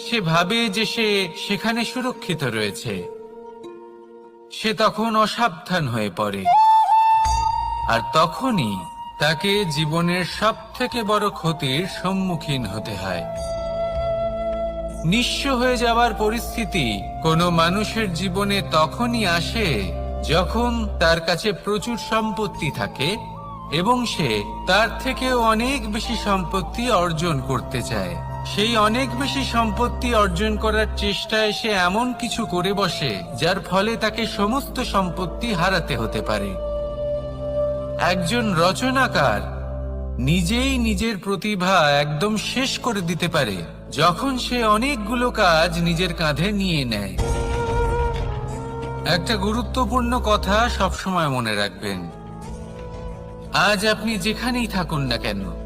সে ভাবে যে সে সেখানে সুরক্ষিত রয়েছে। সে তখন অসাবধান হয়ে পড়ে। আর তখনই তাকে জীবনের সব থেকে বড় ক্ষতির সম্মুখীন হতে হয়। নিঃস্ব হয়ে যাওয়ার পরিস্থিতি কোনো মানুষের জীবনে তখনই আসে যখন তার কাছে প্রচুর সম্পত্তি থাকে এবং সে তার থেকেও অনেক বেশি সম্পত্তি অর্জন করতে চায়। সেই অনেক বেশি সম্পত্তি অর্জন করার চেষ্টায় সে এমন কিছু করে বসে, যার ফলে তাকে সমস্ত সম্পত্তি হারাতে হতে পারে। একজন রচনাকার নিজেই নিজের প্রতিভা একদম শেষ করে দিতে পারে, যখন সে অনেকগুলো কাজ নিজের কাঁধে নিয়ে নেয়। একটা গুরুত্বপূর্ণ কথা সবসময় মনে রাখবেন। আজ আপনি যেখানেই থাকুন না কেন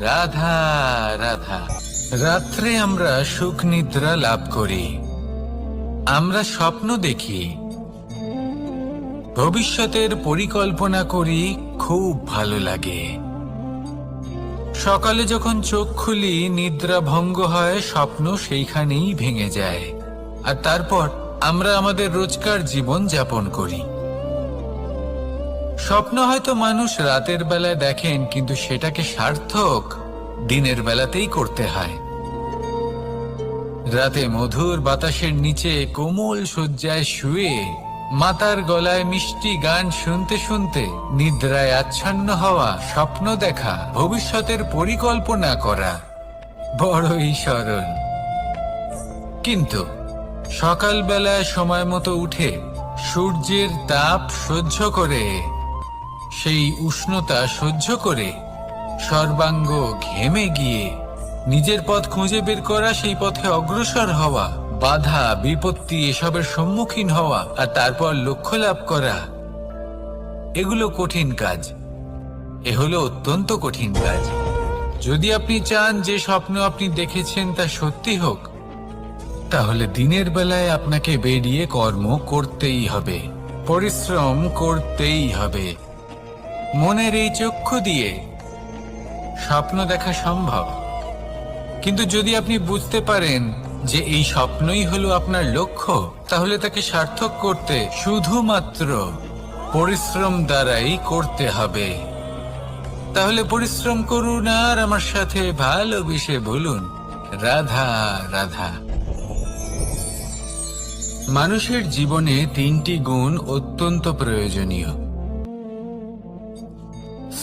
রাধা রাধা। রাত্রে আমরা সুখ নিদ্রা লাভ করি। আমরা স্বপ্ন দেখি। ভবিষ্যতের পরিকল্পনা করি, খুব ভালো লাগে। সকালে যখন চোখ খুলি, নিদ্রা ভঙ্গ হয়, স্বপ্ন সেইখানেই ভেঙে যায়। আর তারপর আমরা আমাদের রোজকার জীবন যাপন করি। স্বপ্ন হয়তো মানুষ রাতের বেলায় দেখেন, কিন্তু সেটাকে সার্থক দিনের বেলাতেই করতে হয়। রাতে মধুর বাতাসের নিচে কোমল শয্যায় শুয়ে মাতার গলায় মিষ্টি গান শুনতে শুনতে নিদ্রায় আচ্ছন্ন হওয়া, স্বপ্ন দেখা, ভবিষ্যতের পরিকল্পনা করা বড়ই সরল কিন্তু সকালবেলায় সময় মতো উঠে সূর্যের তাপ সহ্য করে সেই উষ্ণতা সহ্য করে সর্বাঙ্গ ঘেমে গিয়ে নিজের পথ খুঁজে বের করা, সেই পথে অগ্রসর হওয়া, বাধা, বিপত্তি এসবের সম্মুখীন হওয়া আর তারপর লক্ষ্য লাভ করা, এগুলো কঠিন কাজ। এ হলো অত্যন্ত কঠিন কাজ। যদি আপনি চান যে স্বপ্ন আপনি দেখেছেন তা সত্যি হোক, তাহলে দিনের বেলায় আপনাকে বেরিয়ে কর্ম করতেই হবে, পরিশ্রম করতেই হবে। মনের এই চক্ষু দিয়ে স্বপ্ন দেখা সম্ভব। কিন্তু যদি আপনি বুঝতে পারেন যে এই স্বপ্নই হলো আপনার লক্ষ্য, তাহলে তাকে সার্থক করতে শুধুমাত্র পরিশ্রম দ্বারাই করতে হবে। তাহলে পরিশ্রম করুন আর আমার সাথে ভালোবেসে বলুন, রাধা রাধা। মানুষের জীবনে তিনটি গুণ অত্যন্ত প্রয়োজনীয়।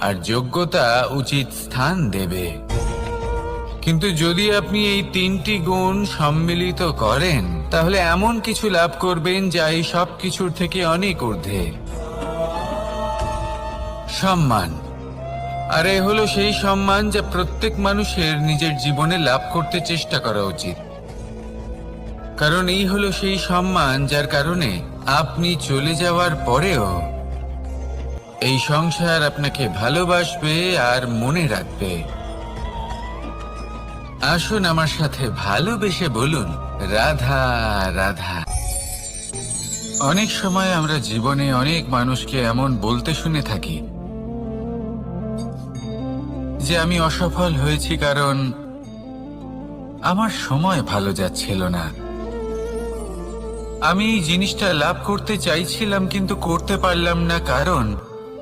আর যোগ্যতা উচিত স্থান দেবে। কিন্তু যদি আপনি এই তিনটি গুণ সম্মিলিত করেন, তাহলে এমন কিছু লাভ করবেন যা এই সব কিছুর থেকে অনেক ঊর্ধ্বে। সম্মান। আর এ হলো সেই সম্মান যা প্রত্যেক মানুষের নিজের জীবনে লাভ করতে চেষ্টা করা উচিত। কারণ এই হলো সেই সম্মান যার কারণে আপনি চলে যাওয়ার পরেও এই সংসার আপনাকে ভালোবাসবে আর মনে রাখবে। আসুন আমার সাথে ভালোবেসে বলুন, রাধা রাধা। অনেক সময় আমরা জীবনে অনেক মানুষকে এমন বলতে শুনে থাকি যে আমি অসফল হয়েছি কারণ আমার সময় ভালো যাচ্ছিল না। আমি এই জিনিসটা লাভ করতে চাইছিলাম কিন্তু করতে পারলাম না কারণ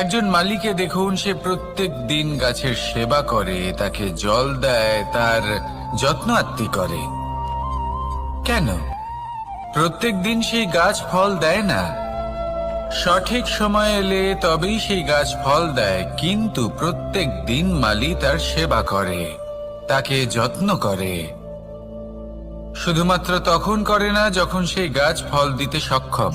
একজন মালিকে দেখুন, সে প্রত্যেক দিন গাছের সেবা করে, তাকে জল দেয়, তার যত্ন আত্মি করে। কেন? প্রত্যেক দিন সেই গাছ ফল দেয় না। সঠিক সময় এলে তবেই সেই গাছ ফল দেয়, কিন্তু প্রত্যেক দিন মালি তার সেবা করে, তাকে যত্ন করে। শুধুমাত্র তখন করে না, যখন সেই গাছ ফল দিতে সক্ষম।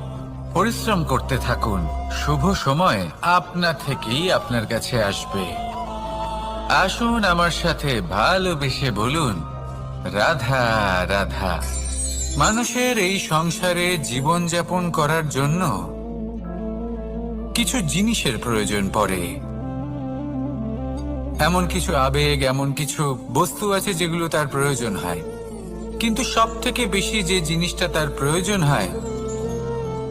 পরিশ্রম করতে থাকুন। শুভ সময় আপনা থেকেই আপনার কাছে আসবে। আসুন আমার সাথে ভালোবেসে বলুন, রাধা রাধা, মানুষের এই সংসারে জীবনযাপন করার জন্য কিছু জিনিসের প্রয়োজন পড়ে। এমন কিছু আবেগ, এমন কিছু বস্তু আছে যেগুলো তার প্রয়োজন হয়। কিন্তু সব থেকে বেশি যে জিনিসটা তার প্রয়োজন হয়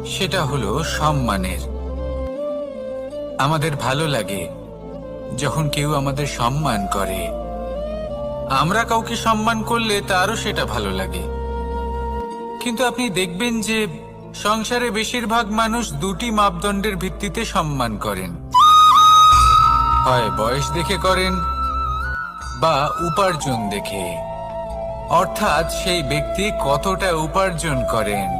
সেটা হলো সম্মানের। আমাদের ভালো লাগে যখন কেউ আমাদের সম্মান করে। আমরা কাউকে সম্মান করলে তারও সেটা ভালো লাগে। কিন্তু আপনি দেখবেন যে সংসারে বেশিরভাগ মানুষ দুটি মাপদণ্ডের ভিত্তিতে সম্মান করেন। হয় বয়স দেখে করেন বা উপার্জন দেখে। অর্থাৎ সেই ব্যক্তি কতটা উপার্জন করেন।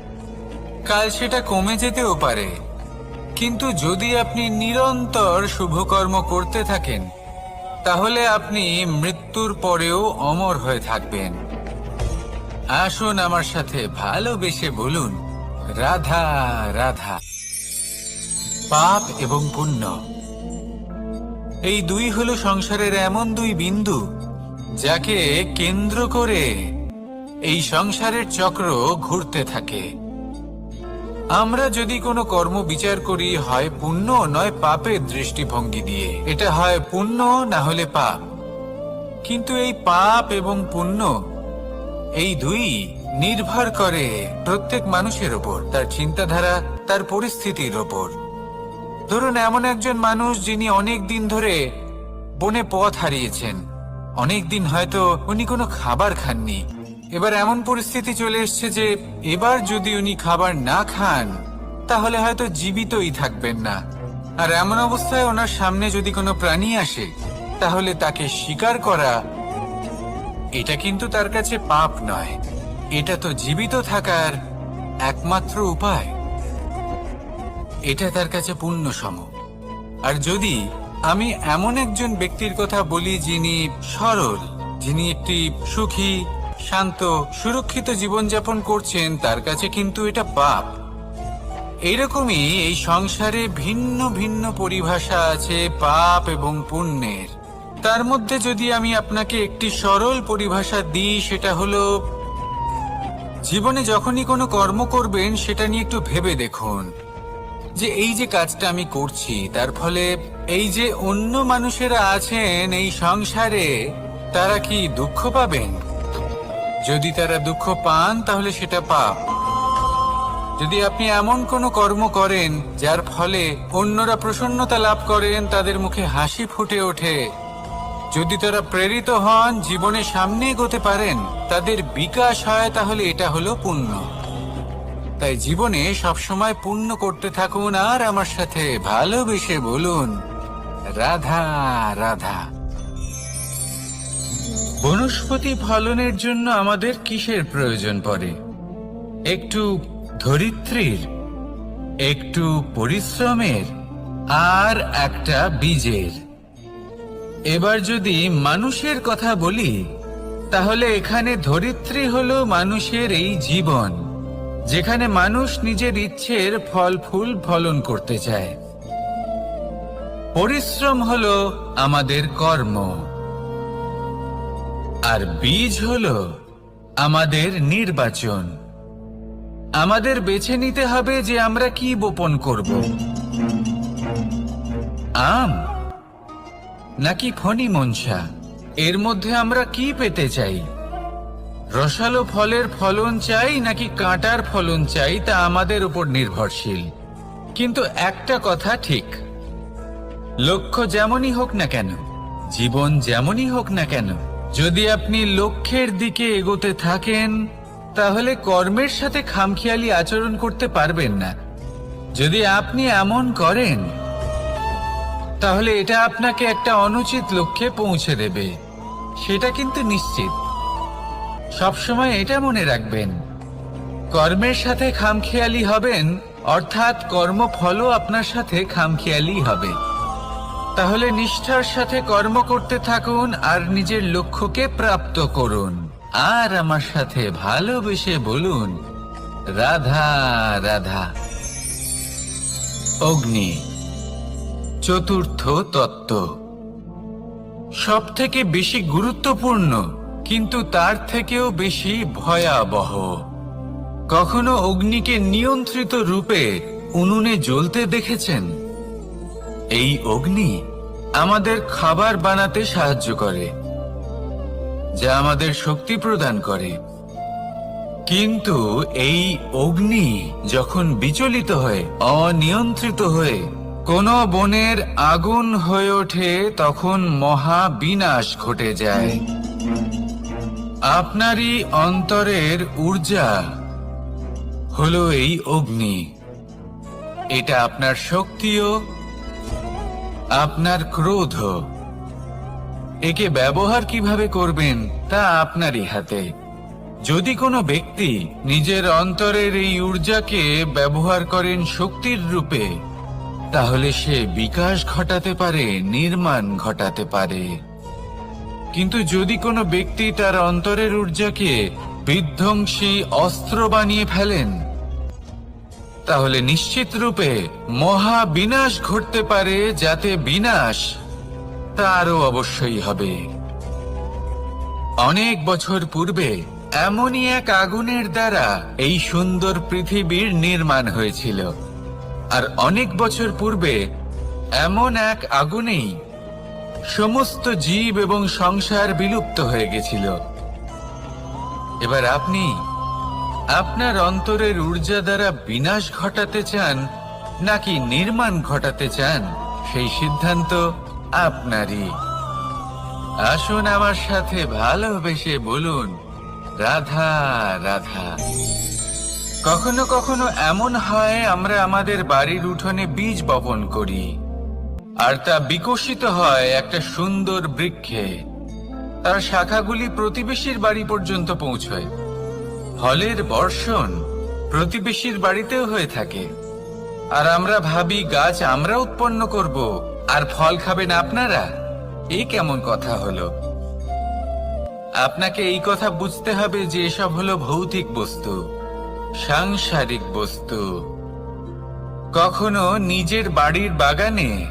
কাল সেটা কমে যেতেও পারে। কিন্তু যদি আপনি নিরন্তর শুভকর্ম করতে থাকেন, তাহলে আপনি মৃত্যুর পরেও অমর হয়ে থাকবেন। আসুন আমার সাথে ভালোবেসে বলুন, রাধা রাধা। পাপ এবং পুণ্য। এই দুই হলো সংসারের এমন দুই বিন্দু, যাকে কেন্দ্র করে এই সংসারের চক্র ঘুরতে থাকে। আমরা যদি কোনো কর্ম বিচার করি, হয় পুণ্য, নয় পাপের দৃষ্টিভঙ্গি দিয়ে। এটা হয় পুণ্য, না হলে পাপ। কিন্তু এই পাপ এবং পুণ্য, এই দুই নির্ভর করে প্রত্যেক মানুষের ওপর, তার চিন্তাধারা, তার পরিস্থিতির ওপর। ধরুন, এমন একজন মানুষ যিনি অনেক দিন ধরে বনে পথ হারিয়েছেন। অনেক দিন হয়তো উনি কোনো খাবার খাননি। এবার এমন পরিস্থিতি চলে এসছে যে এবার যদি উনি খাবার না খান, তাহলে হয়তো জীবিতই থাকবেন না। আর এমন অবস্থায় ওনার সামনে যদি কোনো প্রাণী আসে, তাহলে তাকে শিকার করা, এটা কিন্তু তার কাছে পাপ নয়। এটা তো জীবিত থাকার একমাত্র উপায়। এটা তার কাছে পুণ্য সম আর যদি আমি এমন একজন ব্যক্তির কথা বলি যিনি সরল, যিনি একটি সুখী শান্ত, সুরক্ষিত জীবনযাপন করছেন, তার কাছে কিন্তু এটা পাপ। এইরকমই এই সংসারে ভিন্ন ভিন্ন পরিভাষা আছে পাপ এবং পুণ্যের। তার মধ্যে যদি আমি আপনাকে একটি সরল পরিভাষা দিই, সেটা হলো, জীবনে যখনই কোনো কর্ম করবেন, সেটা নিয়ে একটু ভেবে দেখুন। যে এই যে কাজটা আমি করছি, তার ফলে এই যে অন্য মানুষেরা আছেন, এই সংসারে তারা কি দুঃখ পাবেন? যদি তারা দুঃখ পান, তাহলে সেটা পাপ। যদি আপনি এমন কোনো কর্ম করেন, যার ফলে অন্যরা প্রসন্নতা লাভ করেন, তাদের মুখে হাসি ফুটে ওঠে। যদি তারা প্রেরিত হন, জীবনে সামনে এগোতে পারেন, তাদের বিকাশ হয়, তাহলে এটা হলো পুণ্য। তাই জীবনে সবসময় পুণ্য করতে থাকুন, আর আমার সাথে ভালোবেসে বলুন, রাধা রাধা। বনস্পতি ফলনের জন্য আমাদের কিসের প্রয়োজন পড়ে? একটু ধরিত্রীর, একটু পরিশ্রমের, আর একটা বীজের। এবার যদি মানুষের কথা বলি, তাহলে এখানে ধরিত্রী হলো মানুষের এই জীবন, যেখানে মানুষ নিজের ইচ্ছের ফল ফুল ফলন করতে চায়। পরিশ্রম হলো আমাদের কর্ম। আর বীজ হলো আমাদের নির্বাচন। আমাদের বেছে নিতে হবে যে আমরা কি বপন করব। আম নাকি ফণি মনসা এর মধ্যে আমরা কি পেতে চাই? রসালো ফলের ফলন চাই নাকি কাঁটার ফলন চাই তা আমাদের উপর নির্ভরশীল। কিন্তু একটা কথা ঠিক। লক্ষ্য যেমনই হোক না কেন, জীবন যেমনই হোক না কেন যদি আপনি লক্ষ্যের দিকে এগোতে থাকেন, তাহলে কর্মের সাথে খামখেয়ালি আচরণ করতে পারবেন না। যদি আপনি এমন করেন, তাহলে এটা আপনাকে একটা অনুচিত লক্ষ্যে পৌঁছে দেবে। সেটা কিন্তু নিশ্চিত। সবসময় এটা মনে রাখবেন। কর্মের সাথে খামখেয়ালি হবেন, অর্থাৎ কর্মফলও আপনার সাথে খামখেয়ালি হবে। তাহলে নিষ্ঠার সাথে কর্ম করতে থাকুন আর নিজের লক্ষ্যকে প্রাপ্ত করুন। আর আমার সাথে ভালোবেসে বলুন, রাধা রাধা। অগ্নি, চতুর্থ তত্ত্ব। সব থেকে বেশি গুরুত্বপূর্ণ, কিন্তু তার থেকেও বেশি ভয়াবহ। কখনো অগ্নিকে নিয়ন্ত্রিত রূপে উনুনে জ্বলতে দেখেছেন? এই অগ্নি আমাদের খাবার বানাতে সাহায্য করে, যা আমাদের শক্তি প্রদান করে। কিন্তু এই অগ্নি যখন বিচলিত হয়ে, অনিয়ন্ত্রিত হয়ে, কোন বনের আগুন হয়ে ওঠে, তখন মহা বিনাশ ঘটে যায়। আপনারই অন্তরের ঊর্জা হলো এই অগ্নি। এটা আপনার শক্তিও আপনার ক্রোধ। একে ব্যবহার কীভাবে করবেন তা আপনারই হাতে। যদি কোনো ব্যক্তি নিজের অন্তরের এই ঊর্জাকে ব্যবহার করেন শক্তির রূপে, তাহলে সে বিকাশ ঘটাতে পারে, নির্মাণ ঘটাতে পারে। কিন্তু যদি কোনো ব্যক্তি তার অন্তরের ঊর্জাকে বিধ্বংসী অস্ত্র বানিয়ে ফেলেন তাহলে নিশ্চিত রূপে মহা বিনাশ ঘটতে পারে যাতে বিনাশ তারও অবশ্যই হবে। অনেক বছর পূর্বে এমনই এক আগুনের দ্বারা এই সুন্দর পৃথিবীর নির্মাণ হয়েছিল। আর অনেক বছর পূর্বে এমন এক আগুনেই সমস্ত জীব এবং সংসার বিলুপ্ত হয়ে গেছিল। এবার আপনি আপনার অন্তরের ঊর্জা দ্বারা বিনাশ ঘটাতে চান নাকি নির্মাণ ঘটাতে চান, সেই সিদ্ধান্ত আপনারই। আসুন আমার সাথে ভালোবেসে বলুন, রাধা রাধা। কখনো কখনো এমন হয় আমরা আমাদের বাড়ির উঠোনে বীজ বপন করি, আর তা বিকশিত হয় একটা সুন্দর বৃক্ষে। তার শাখাগুলি প্রতিবেশীর বাড়ি পর্যন্ত পৌঁছয়। ফলের বর্ষণ প্রতিবেশীর বাড়িতেও হয়ে থাকে। আর আমরা ভাবি, গাছ আমরা উৎপন্ন করব, আর ফল খাবেন আপনারা? এই কেমন কথা হলো? আপনাকে এই কথা বুঝতে হবে যে এসব হলো ভৌতিক বস্তু, সাংসারিক বস্তু। কখনো নিজের বাড়ির বাগানে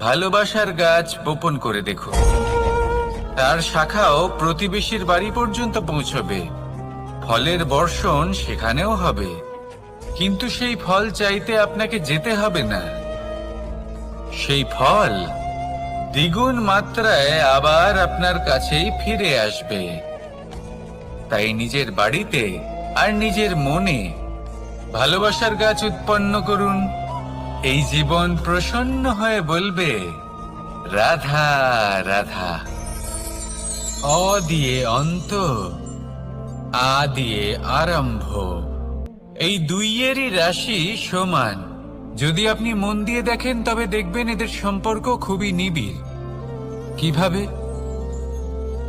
ভালোবাসার গাছ বপন করে দেখুন। তার শাখাও প্রতিবেশীর বাড়ি পর্যন্ত পৌঁছবে। ফলের বর্ষণ সেখানেও হবে। কিন্তু সেই ফল চাইতে আপনাকে যেতে হবে না। সেই ফল দ্বিগুণ মাত্রায় আবার আপনার কাছেই ফিরে আসবে। তাই নিজের বাড়িতে আর নিজের মনে ভালোবাসার গাছ উৎপন্ন করুন। এই জীবন প্রসন্ন হয়ে বলবে, রাধা রাধা। অ দিয়ে অন্ত। আ দিয়ে আরম্ভ। এই দুইয়েরই রাশি সমান। যদি আপনি মন দিয়ে দেখেন, তবে দেখবেন এদের সম্পর্ক খুবই নিবিড়। কীভাবে?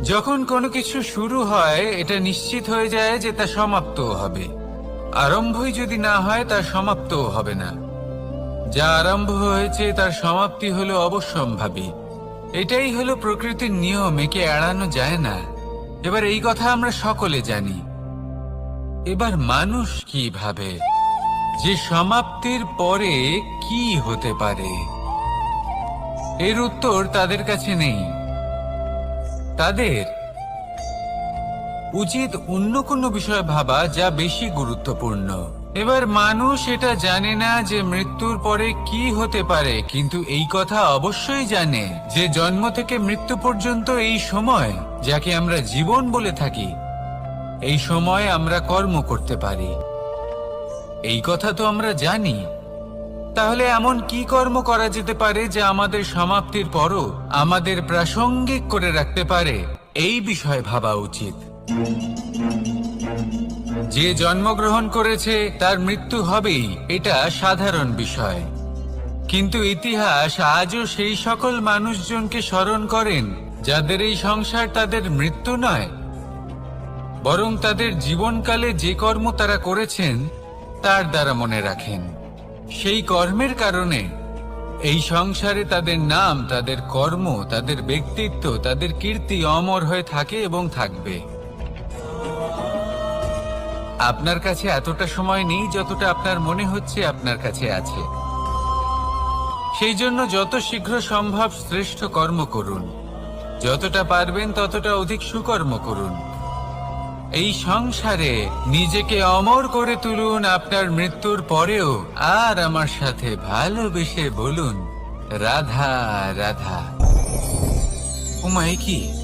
যখন কোনো কিছু শুরু হয়, এটা নিশ্চিত হয়ে যায় যে তা সমাপ্ত হবে। আরম্ভই যদি না হয়, তা সমাপ্তও হবে না। যা আরম্ভ হয়েছে, তার সমাপ্তি হলো অবশ্যম্ভাবী। এটাই হলো প্রকৃতির নিয়ম, একে এড়ানো যায় না। এবার এই কথা আমরা সকলে জানি। এবার মানুষ কি ভাবে? যে সমাপ্তির পরে কি হতে পারে? এর উত্তর তাদের কাছে নেই। তাদের উচিত অন্য কোনো বিষয় ভাবা যা বেশি গুরুত্বপূর্ণ। এবার মানুষ এটা জানে না যে মৃত্যুর পরে কি হতে পারে, কিন্তু এই কথা অবশ্যই জানে যে জন্ম থেকে মৃত্যু পর্যন্ত এই সময় যাকে আমরা জীবন বলে থাকি, এই সময় আমরা কর্ম করতে পারি। এই কথা তো আমরা জানি। তাহলে এমন কি কর্ম করা যেতে পারে যে আমাদের সমাপ্তির পরও আমাদের প্রাসঙ্গিক করে রাখতে পারে? এই বিষয়ে ভাবা উচিত। যে জন্মগ্রহণ করেছে, তার মৃত্যু হবেই, এটা সাধারণ বিষয়। কিন্তু ইতিহাস আজও সেই সকল মানুষজনকে স্মরণ করেন, যাদের এই সংসার তাদের মৃত্যু নয়। বরং তাদের জীবনকালে যে কর্ম তারা করেছেন, তার দ্বারা মনে রাখেন। সেই কর্মের কারণে এই সংসারে তাদের নাম, তাদের কর্ম, তাদের ব্যক্তিত্ব, তাদের কীর্তি অমর হয়ে থাকে এবং থাকবে। আপনার কাছে এতটা সময় নেই যতটা আপনার মনে হচ্ছে আপনার কাছে আছে। সেই জন্য যত শীঘ্র সম্ভব শ্রেষ্ঠ কর্ম করুন। যতটা পারবেন ততটা অধিক সুকর্ম করুন। এই সংসারে নিজেকে অমর করে তুলুন আপনার মৃত্যুর পরেও, আর আমার সাথে ভালোবেসে বলুন, রাধা রাধা। উমা কি?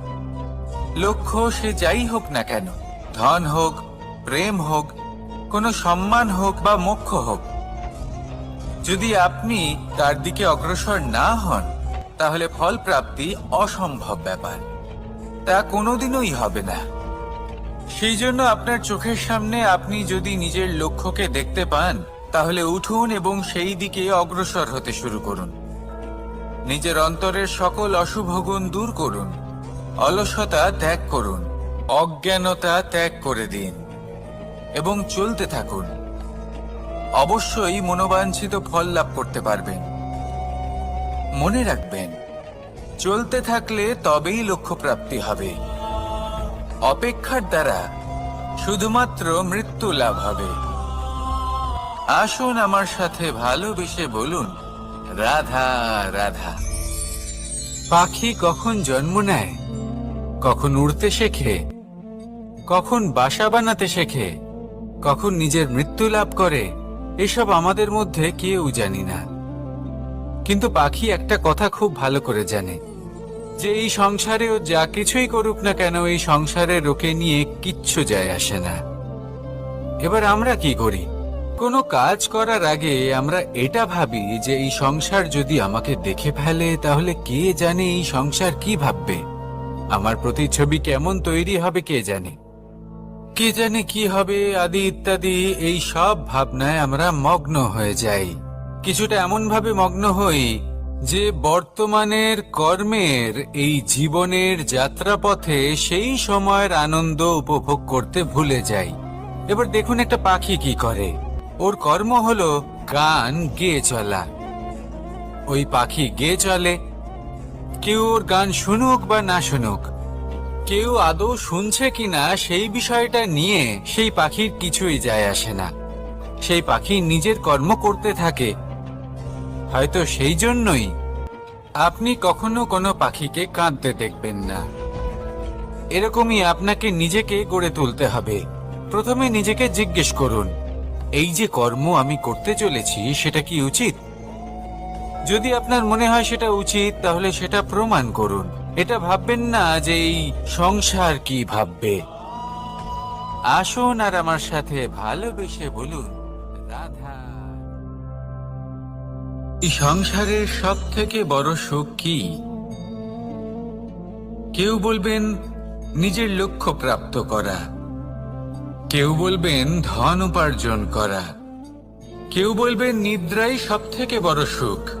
লক্ষ্য সে যাই হোক না কেন, ধন হোক, প্রেম হোক, কোনো সম্মান হোক বা মোক্ষ হোক। যদি আপনি তার দিকে অগ্রসর না হন, তাহলে ফল প্রাপ্তি অসম্ভব ব্যাপার। তা কোনোদিনই হবে না। সেই জন্য আপনার চোখের সামনে আপনি যদি নিজের লক্ষ্যকে দেখতে পান, তাহলে উঠুন এবং সেই দিকে অগ্রসর হতে শুরু করুন। নিজের অন্তরের সকল অশুভ গুণ দূর করুন। অলসতা ত্যাগ করুন, অজ্ঞানতা ত্যাগ করে দিন, এবং চলতে থাকুন। অবশ্যই মনোবাঞ্ছিত ফল লাভ করতে পারবেন। মনে রাখবেন, চলতে থাকলে তবেই লক্ষ্য প্রাপ্তি হবে। অপেক্ষার দ্বারা শুধুমাত্র মৃত্যু লাভ হবে। আসুন আমার সাথে ভালোবেসে বলুন, রাধা রাধা। পাখি কখন জন্ম নেয়? কখন উড়তে শেখে, কখন বাসা বানাতে শেখে, কখন নিজের মৃত্যু লাভ করে, এসব আমাদের মধ্যে কেউ জানি না। কিন্তু পাখি একটা কথা খুব ভালো করে জানে, যে এই সংসারে ও যা কিছুই করুক না কেন এই সংসারের রোকে নিয়ে কিচ্ছু যায় আসে না। এবার আমরা কি করি? কোনো কাজ করার আগে আমরা এটা ভাবি যে এই সংসার যদি আমাকে দেখে ফেলে, তাহলে কে জানে এই সংসার কি ভাববে? আমার প্রতিচ্ছবি কেমন তৈরি হবে কে জানে? কে জানে কি হবে, আদি ইত্যাদি, এই সব ভাবনায় আমরা মগ্ন হয়ে যাই। কিছুটা এমন ভাবে মগ্ন হই যে বর্তমানের কর্মের, এই জীবনের যাত্রাপথে সেই সময়ের আনন্দ উপভোগ করতে ভুলে যাই। এবার দেখুন একটা পাখি কি করে। ওর কর্ম হলো গান গেয়ে চলা। ওই পাখি গেয়ে চলে কেউ ওর গান শুনুক বা না শুনুক, কেউ আদৌ শুনছে কিনা সেই বিষয়টা নিয়ে সেই পাখির কিছুই যায় আসে না। সেই পাখি নিজের কর্ম করতে থাকে। হয়তো সেই জন্যই আপনি কখনো কোনো পাখিকে কাঁদতে দেখবেন না। এরকমই আপনাকে নিজেকে গড়ে তুলতে হবে। প্রথমে নিজেকে জিজ্ঞেস করুন, এই যে কর্ম আমি করতে চলেছি, সেটা কি উচিত? যদি আপনার মনে হয় সেটা উচিত, তাহলে সেটা প্রমাণ করুন। এটা ভাববেন না যে এই সংসার কি ভাববে। আসুন আর আমার সাথে ভালোবেসে বলুন, রাধা। সংসারের সব থেকে বড় সুখ কি? কেউ বলবেন, নিজের লক্ষ্য প্রাপ্ত করা। কেউ বলবেন, ধন উপার্জন করা। কেউ বলবেন, নিদ্রাই সব থেকে বড় সুখ।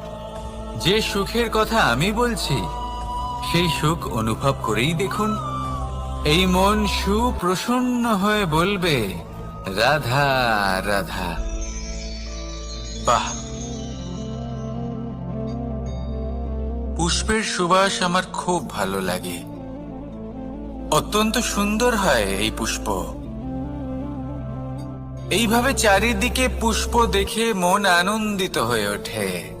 যে সুখের কথা আমি বলছি, সেই সুখ অনুভব করেই দেখুন। এই মন সুপ্রসন্ন হয়ে বলবে, রাধা রাধা। বাহ! পুষ্পের সুবাস আমার খুব ভালো লাগে। অত্যন্ত সুন্দর হয় এই পুষ্প। এইভাবে চারিদিকে পুষ্প দেখে মন আনন্দিত হয়ে ওঠে।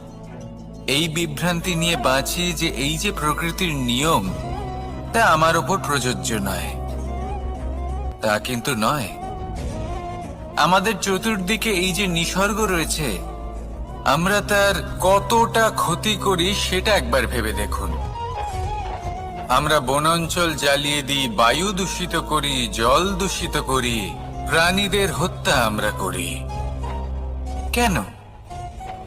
এই বিভ্রান্তি নিয়ে বাঁচি যে এই যে প্রকৃতির নিয়ম, তা আমার ওপর প্রযোজ্য নয়। তা কিন্তু নয়। আমাদের চতুর্দিকে এই যে নিসর্গ রয়েছে, আমরা তার কতটা ক্ষতি করি সেটা একবার ভেবে দেখুন। আমরা বনাঞ্চল জ্বালিয়ে দিই, বায়ু দূষিত করি, জল দূষিত করি, প্রাণীদের হত্যা আমরা করি। কেন?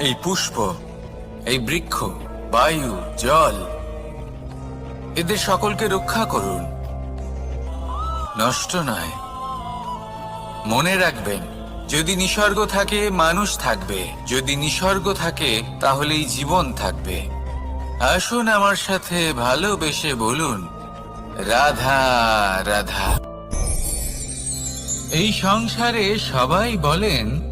এই পুষ্প, এই বৃক্ষ, বায়ু, জল, এদের সকলকে রক্ষা করুন। নষ্ট নয়। মনে রাখবেন, যদি নিসর্গ থাকে, মানুষ থাকবে। যদি নিসর্গ থাকে, তাহলেই জীবন থাকবে। আসুন আমার সাথে ভালোবেসে বলুন, রাধা রাধা। এই সংসারে সবাই বলেন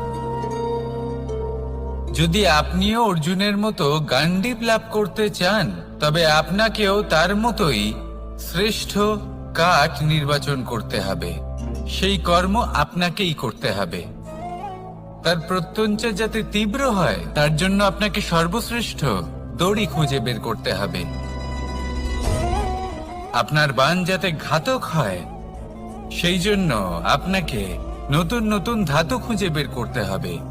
যদি আপনিও অর্জুনের মতো গান্ডিব লাভ করতে চান, তবে আপনাকেও তার মতোই শ্রেষ্ঠ কাঠ নির্বাচন করতে হবে। সেই কর্ম আপনাকেই করতে হবে। তার প্রত্যঞ্চা যাতে তীব্র হয়, তার জন্য আপনাকে সর্বশ্রেষ্ঠ দড়ি খুঁজে বের করতে হবে। আপনার বান যাতে ঘাতক হয়, সেই জন্য আপনাকে নতুন নতুন ধাতু খুঁজে বের করতে হবে।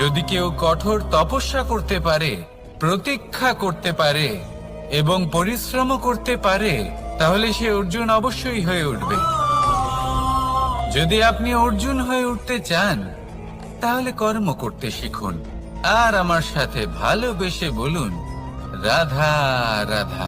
যদি কেউ কঠোর তপস্যা করতে পারে, প্রতীক্ষা করতে পারে, এবং পরিশ্রম করতে পারে, তাহলে সে অর্জুন অবশ্যই হয়ে উঠবে। যদি আপনি অর্জুন হয়ে উঠতে চান, তাহলে কর্ম করতে শিখুন। আর আমার সাথে ভালোবেসে বলুন, রাধা রাধা।